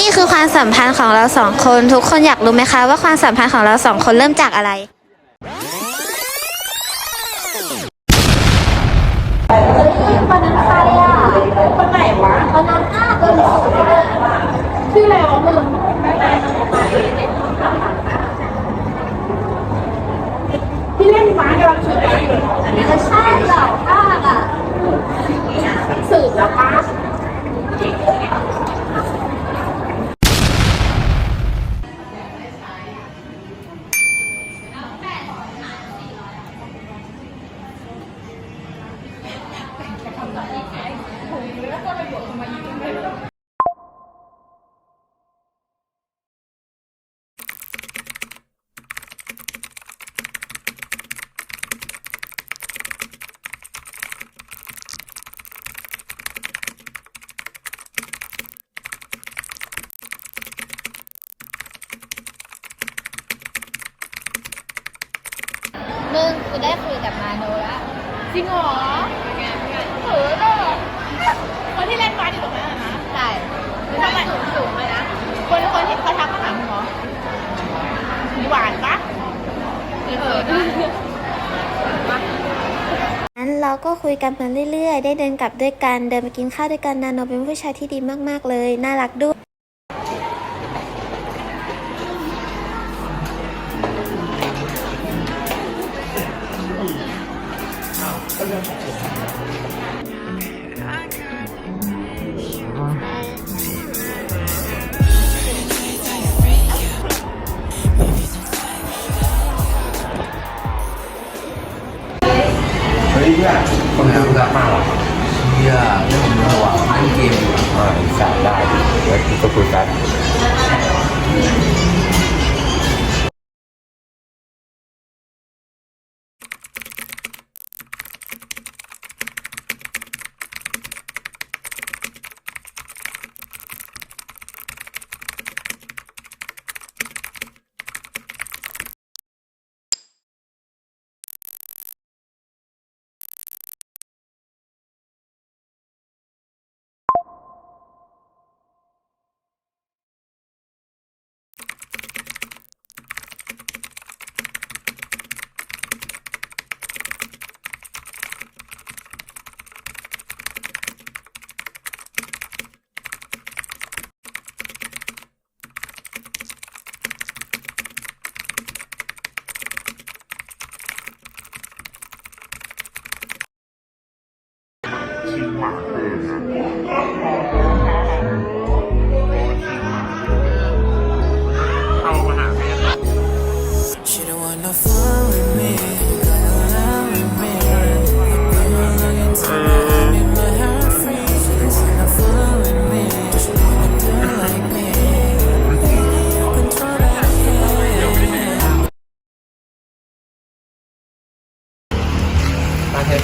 นี่คือความสัมพันธ์ของเราสองคน ทุกคนอยากรู้ไหมคะว่าความสัมพันธ์ของเราสองคนเริ่มจากอะไรที่เล่นม้ากำลังสืบอยู่ ใช่เหรอมากอะ สืบแล้วคะ มึงกูได้คุยกับมาโนแล้วจริงเหรอเออเนอะคนที่เล่นม้าอยู่ตรงนั้นอนะใช่ทำไมถึงสูงเลยนะ คนคนที่เขาทักมาถามเหรอหวานปะเออนะนั้นเราก็คุยกันมาเรื่อยๆ ได้เดินกลับด้วยกัน เดินไปกินข้าวด้วยกัน นาโนเป็นผู้ชายที่ดีมากๆเลย น่ารักด้วย เฮ้ยเพื่อนคนดูรักมากว่ะเฮียเรื่องของมึงระหว่างเล่นเกมอยู่อะอ่าสามได้ดิแล้วกูก็คุยกัน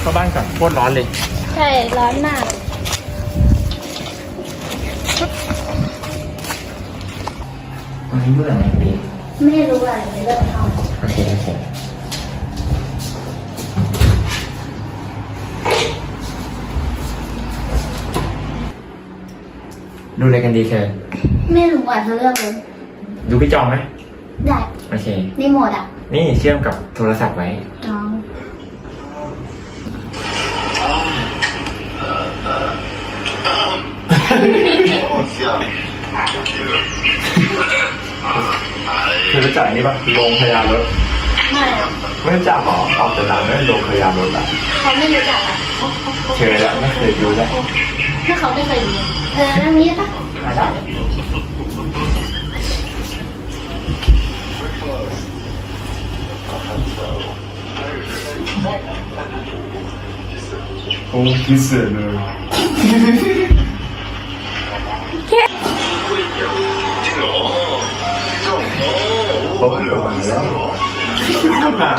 เทสเข้าบ้านก่อนโคตรร้อนเลย ใช่ ร้อนมาก วันนี้เมื่อไหร่ดีไม่รู้อะไรเริ่มทโอเคโอเคดูอะไรกันดีแค่ำไม่รู้อะเธอเลือกเลยดูพี่จองไหมได้ โอเค รีโมทอะ นี่เชื่อมกับโทรศัพท์ไว้ น้องคือรู้จักนี่ปะโรงพยาบาลรถไม่ไม่รู้จักหรอออกจากร้านไม่โรงพยาบาลรถอะเขาไม่รู้จักอะเคยแล้วไม่เคยดูแล้วถ้าเขาไม่เคยดูเออนั่งนี้ปะโอ้พิเศษเลย เขาเกิดมาแล้วขึ้นมา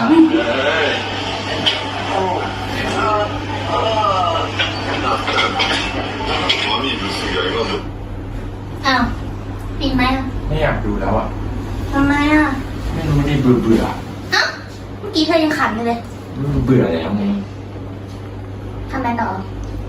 อ้าวปิดไหมอะไม่อยากดูแล้วอะทำไมอะ ไม่รู้ดิเบื่อเบื่ออ้าวเมื่อกี้เธอยังขันอยู่เลย เบื่อแล้วไงทำไมต่อ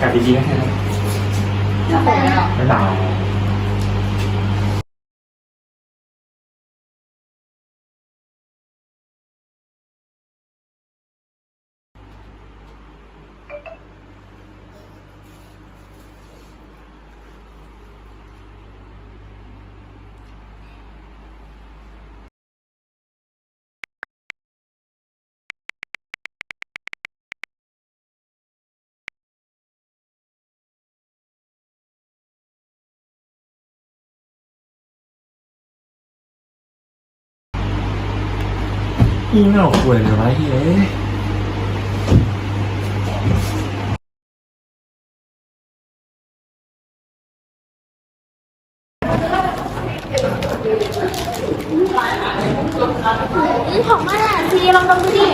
กลับดีๆนะแค่นั้นไม่หนา พี่เหงาป่วยเลยวะเฮ้ยของมาอะซีลองดมดูดิ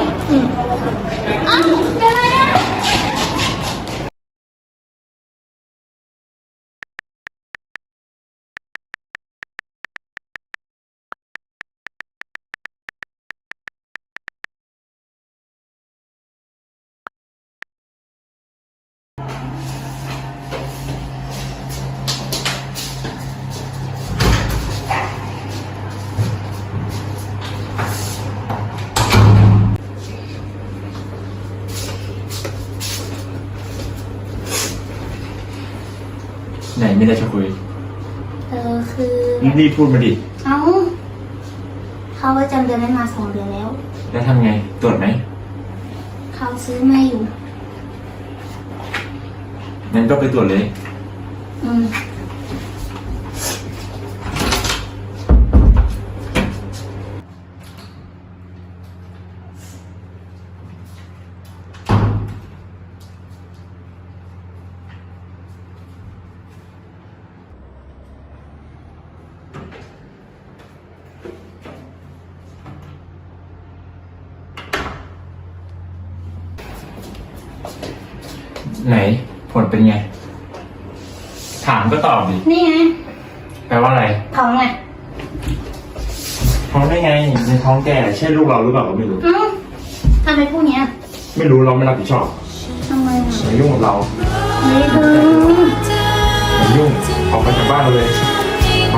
ไหนไม่ได้จะคุย เออคือ รีบพูดมาดิ เอ้าเขาประจำเดือนไม่มาสองเดือนแล้ว แล้วทำไง ตรวจไหมเขาซื้อมาอยู่ งั้นก็ไปตรวจเลย อืม ไหน ผลเป็นไง ถามก็ตอบดินี่ไงแปลว่าอะไร ท้องไงท้องได้ไง ในท้องแกใช่ลูกเราหรือเปล่าก็ไม่รู้เอ้าทำไมพูดเนี้ยไม่รู้เราไม่รับผิดชอบทำไมอะอย่ายุ่งกับเราไม่ดู อย่ายุ่งออกไปจากบ้านเราเลยไป